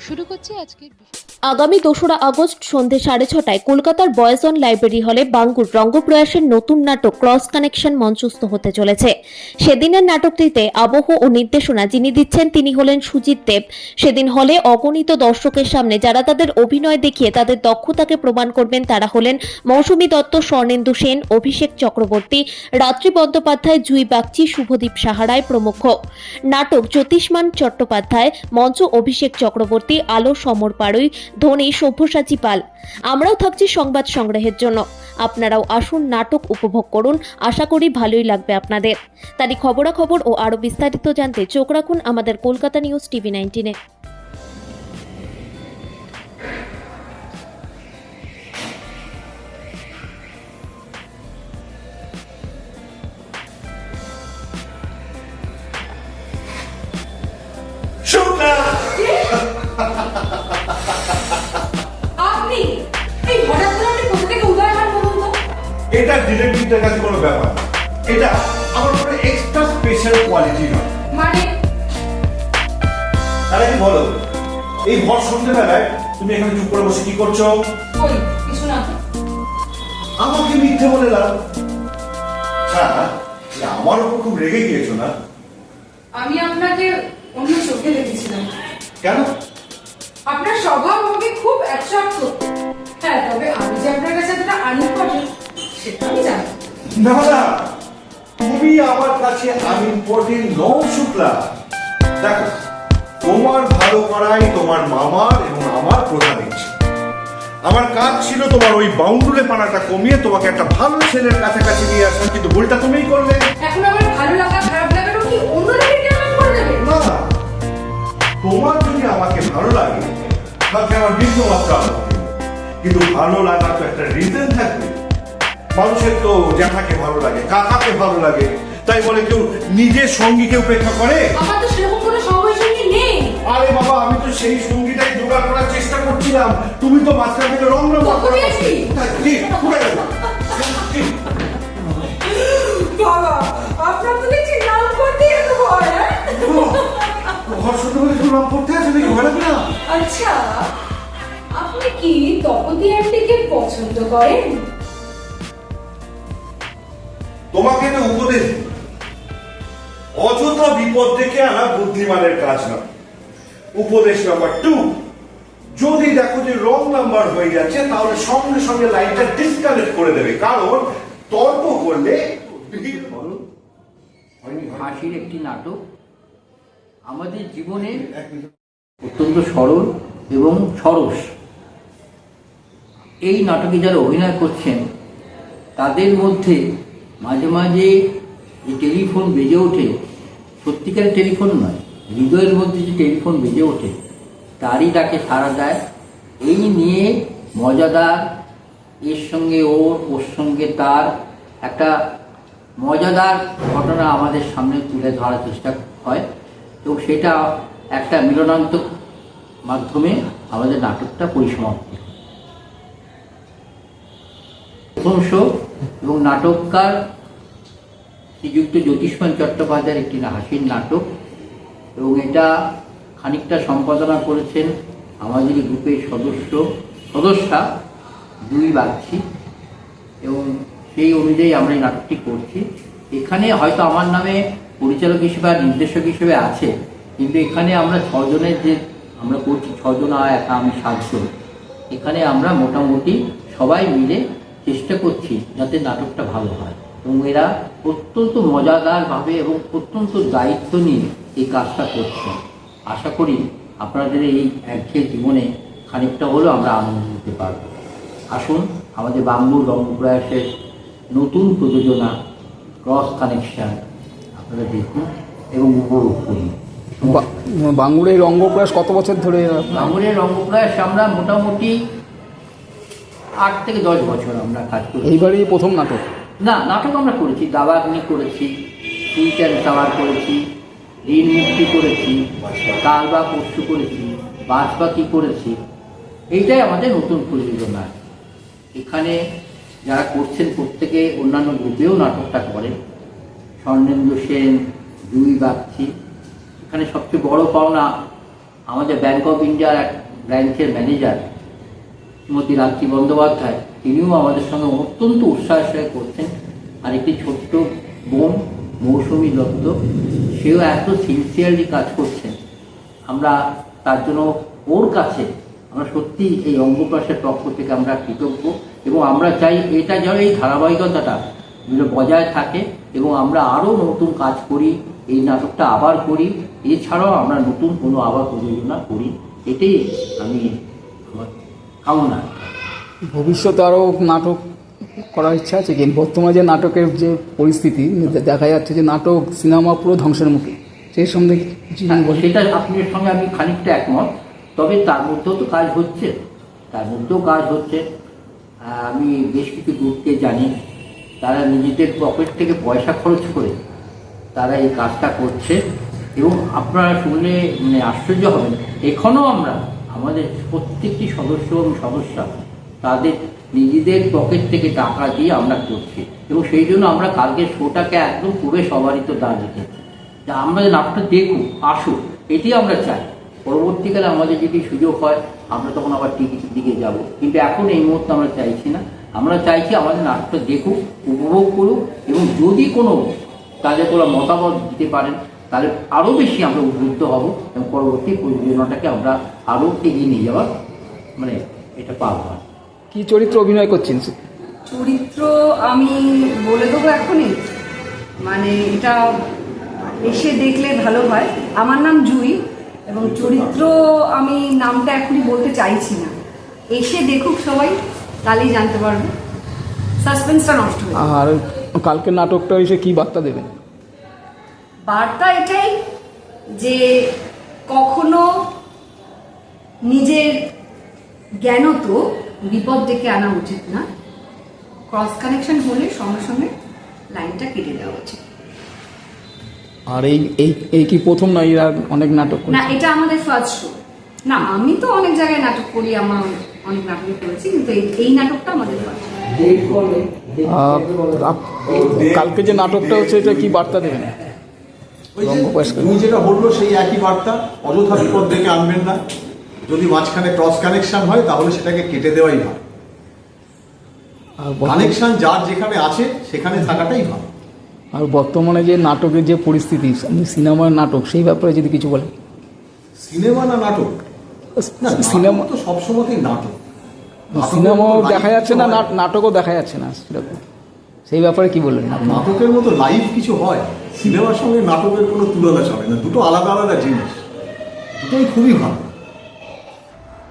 শুরু করছি আজকের আগামী দোসরা আগস্ট সন্ধে সাড়ে ছটায় কলকাতার বয়েজন লাইব্রেরি হলে বাঙ্গুর রঙ্গপ্রয়াসের নতুন নাটক ক্রস কানেকশন মঞ্চস্থ হতে চলেছে। সেদিনের নাটকটিতে আবহ ও নির্দেশনা যিনি দিচ্ছেন তিনি হলেন সুজিত দেব। সেদিন হলে অগণিত দর্শকের সামনে যারা তাদের অভিনয় দেখিয়ে তাদের দক্ষতাকে প্রমাণ করবেন তারা হলেন মৌসুমী দত্ত, স্বর্ণেন্দু সেন, অভিষেক চক্রবর্তী, রাত্রি বন্দ্যোপাধ্যায়, জুই বাগচি, শুভদীপ সাহারায় প্রমুখ। নাটক জ্যোতিষ্মান চট্টোপাধ্যায়, মঞ্চ অভিষেক চক্রবর্তী আলো, সমর পাড়ই, ধনী সভ্যসাচী পাল। আমরাও থাকছি সংবাদ সংগ্রহের জন্য। আপনারাও আসুন, নাটক উপভোগ করুন। আশা করি ভালোই লাগবে আপনাদের। তারই খবরাখবর ও আরও বিস্তারিত জানতে চোখ রাখুন আমাদের কলকাতা নিউজ টিভি নাইনটিনে। এটা ডিটেকটিভদের কাছে কোনো ব্যাপার এটা আমার কোনো এক্সট্রা স্পেশাল কোয়ালিটি নয়। মানে? তাহলে কি বলো? এই ভর সন্ধ্যেবেলায় তুমি এখানে চুপ করে বসে কি করছ? কই? কিছু না আমাকে মিথ্যে বলে দাও হ্যাঁ আমার উপর খুব রেগে গিয়েছো না? আমি আপনাকে অন্য চোখে দেখেছিলাম। কেন? আপনার স্বভাব আমাকে না না তুমি আমার কাছে আমি ইম্পর্টেন্ট নও শুক্লা। দেখো তোমার ভালো করাই তোমার মামার এবং আমার প্রধান ইচ্ছে। আমার কাজ ছিল তোমার ওই বাউন্ডুলে পানাটা কমিয়ে তোমাকে একটা ভালো ছেলের কাছাকাছি নিয়ে আসা কিন্তু ভুলটা তুমিই করলে। এখন আমার ভালো লাগা খারাপ লাগারও কি অন্যরা ডিটারমাইন করে দেবে? না তোমার যদি আমাকে ভালো লাগে তাহলে আমার বিন্দু মাত্র কিন্তু ভালো লাগার তো একটা রিজন থাকবে। মানুষের তো জ্যাঠাকে ভালো লাগে কাকাকে ভালো লাগে তাই বলে কেউ নিজের সঙ্গীকে উপেক্ষা করে আমার তো সেরকম কোনো সময় সঙ্গী নেই আরে বাবা আমি তো সেই সঙ্গীটাই জোগাড় করার চেষ্টা করছিলাম তুমি তো মাঝখান থেকে রং রং তখনই আসবি? কি কোথায় গেল? কি? বাবা আপনার তো দেখছি নাম করতে এত ভয় হ্যাঁ? ঘর শুনতে বলে নাকি ভয় লাগবে না আচ্ছা আপনি কি তপতি আন্টিকে পছন্দ করেন তোমাকে তো উপদেশ। অযথা বিপদ ডেকে আনা বুদ্ধিমানের কাজ নয়। উপদেশ নাম্বার টু যদি দেখো যে রং নাম্বার হয়ে যাচ্ছে তাহলে সঙ্গে সঙ্গে লাইনটা ডিসকানেক্ট করে দেবে। কারণ তর্ক করলে হাসির একটি নাটক। আমাদের জীবনে অত্যন্ত সরল এবং সরস। এই নাটকে যারা অভিনয় করছেন তাদের মধ্যে মাঝে মাঝে যে টেলিফোন বেজে ওঠে, সত্যিকারের টেলিফোন নয়, হৃদয়ের মধ্যে যে টেলিফোন বেজে ওঠে, তারই তাকে সাড়া দেয় এই নিয়ে মজাদার, এর সঙ্গে ওর ওর সঙ্গে তার একটা মজাদার ঘটনা আমাদের সামনে তুলে ধরার চেষ্টা হয় এবং সেটা একটা মিলনান্তক মাধ্যমে আমাদের নাটকটা পরিসমাপ্তি। প্রথম শো এবং নাটককার শ্রীযুক্ত জ্যোতিষ্মান চট্টোপাধ্যায়ের একটি হাসির নাটক। এবং এটা খানিকটা সম্পাদনা করেছেন আমাদের গ্রুপের সদস্য, সদস্যা দুই বাগছি এবং সেই অনুযায়ী আমরা এই নাটকটি করছি। এখানে হয়তো আমার নামে পরিচালক হিসেবে আর নির্দেশক হিসেবে আছে, কিন্তু এখানে আমরা ছজনের যে, আমরা করছি, ছজন একা আমি, সাতজন। এখানে আমরা মোটামুটি সবাই মিলে চেষ্টা করছি যাতে নাটকটা ভালো হয়। এবং এরা অত্যন্ত মজাদারভাবে এবং অত্যন্ত দায়িত্ব নিয়ে এই কাজটা করছে। আশা করি আপনাদের এই একঘেয়ে জীবনে খানিকটা হলেও আমরা আনন্দ দিতে পারব। আসুন আমাদের বাঙ্গুর রঙ্গপ্রয়াসের নতুন প্রযোজনা ক্রস কানেকশন আপনারা দেখুন এবং উপভোগ করুন। বাঙ্গুরের রঙ্গপ্রয়াস কত বছর ধরে? বাঙ্গুরের রঙ্গপ্রয়াস আমরা মোটামুটি আট থেকে দশ বছর আমরা কাজ করি এইবারই প্রথম নাটক? না নাটক আমরা করেছি দাবাগ্নি করেছি অ্যান্ড সাওয়ার করেছি ঋণ মুক্তি করেছি কাল বা পরশু করেছি বাঁশবাকি করেছি। এইটাই আমাদের নতুন প্রযোজনা। এখানে যারা করছেন প্রত্যেকে অন্যান্য গ্রুপেও নাটকটা করেন স্বর্ণেন্দ্র সেন জুই বাগচি। এখানে সবচেয়ে বড় পাওনা আমাদের ব্যাংক অফ ইন্ডিয়ার এক ব্রাঞ্চের ম্যানেজার শ্রীমতী রাত্রি বন্দ্যোপাধ্যায়, তিনিও আমাদের সঙ্গে অত্যন্ত উৎসাহের সঙ্গে করছেন আর একটি ছোট্ট বোন, মৌসুমী দত্ত, সেও এত সিনসিয়ারলি কাজ করছেন। আমরা তার জন্য ওর কাছে আমরা সত্যি এই অঙ্গপ্রাসের পক্ষ থেকে আমরা কৃতজ্ঞ এবং আমরা চাই এটা যেন এই ধারাবাহিকতাটা বজায় থাকে এবং আমরা আরও নতুন কাজ করি, এই নাটকটা আবার করি। এছাড়াও আমরা নতুন কোনো আবার প্রযোজনা করি। এটাই আমি কামনা। ভবিষ্যতে আরও নাটক করার ইচ্ছা আছে কি? বর্তমানে যে নাটকের যে পরিস্থিতি দেখা যাচ্ছে যে নাটক সিনেমা পুরো ধ্বংসের মুখে। সেই সম্বন্ধে যদি হ্যাঁ। সেটা আপনার সঙ্গে আমি খানিকটা একমত। তবে তার মধ্যেও তো কাজ হচ্ছে। তার মধ্যেও কাজ হচ্ছে। আমি বেশ কিছু গ্রুপকে জানি। তারা নিজেদের পকেট থেকে পয়সা খরচ করে তারা এই কাজটা করছে। এবং আপনারা শুনলে মানে আশ্চর্য হবেন। এখনও আমরা আমাদের প্রত্যেকটি সদস্য এবং সদস্যা তাদের নিজেদের পকেট থেকে টাকা দিয়ে আমরা করছি। এবং সেই জন্য আমরা কালকে শোটাকে একদম পুরো সবারই তো দাঁড় রেখেছি। যে আমরা নাটকটা দেখুক আসুক এটি আমরা চাই। পরবর্তীকালে আমাদের যদি সুযোগ হয়, আমরা তখন আবার টিকিটের দিকে যাব। কিন্তু এখন এই মুহূর্তে আমরা চাইছি না। আমরা চাইছি আমাদের নাটকটা দেখুক, উপভোগ করুক, এবং যদি কোনো তাদের কোনো মতামত দিতে পারেন, তাহলে আরও বেশি আমরা উদ্বুদ্ধ হব এবং পরবর্তী প্রযোজনাটাকে আমরা আরও এগিয়ে নিয়ে যাওয়ার মানে এটা পাবো আর কি। কি চরিত্র অভিনয় করছেন? চরিত্র আমি বলে দেবো এখনই। মানে এটা এসে দেখলে ভালো হয়। আমার নাম জুই এবং চরিত্র আমি নামটা এখনই বলতে চাইছি না। এসে দেখুক সবাই তাহলেই জানতে পারবে। সাসপেন্সটা নষ্ট হয়ে আর কালকে নাটকটা এসে কি বার্তা দেবেন? বার্তা এটাই যে কখনো নিজের জ্ঞানত বিপদ ডেকে আনা উচিত না। ক্রস কানেকশন হলে সঙ্গে সঙ্গে লাইনটা কেটে দেওয়া উচিত। আর এই এই এই কি প্রথম না এর আর অনেক নাটক না এটা আমাদের ফার্স্ট শো না আমি তো অনেক জায়গায় নাটক করি আমার অনেক নাটক করেছি কিন্তু এই- এই নাটকটা আমাদের ফার্স্ট কালকে যে নাটকটা হচ্ছে এটা কি বার্তা দেবেন। তুমি যেটা বলল সেই একই বার্তা অযথা বিপদ ডেকে আনবেন না। যদি মাঝখানে ক্রস কানেকশন হয় তাহলে সেটাকে কেটে দেওয়াই ভালো কানেকশন যার যেখানে আছে সেখানে থাকাটাই ভালো আর বর্তমানে যে নাটকের যে পরিস্থিতি সিনেমার নাটক সেই ব্যাপারে যদি কিছু বলেন। সিনেমা না নাটক? সিনেমা তো সবসময়তেই নাটক। সিনেমাও দেখা যাচ্ছে না নাটকও দেখা যাচ্ছে না সেরকম। সেই ব্যাপারে কি বললেন? নাটকের মতো লাইভ কিছু হয়। সিনেমার সঙ্গে নাটকের কোনো তুলনা চলে না। দুটো আলাদা আলাদা জিনিস। দুটোই খুবই ভালো।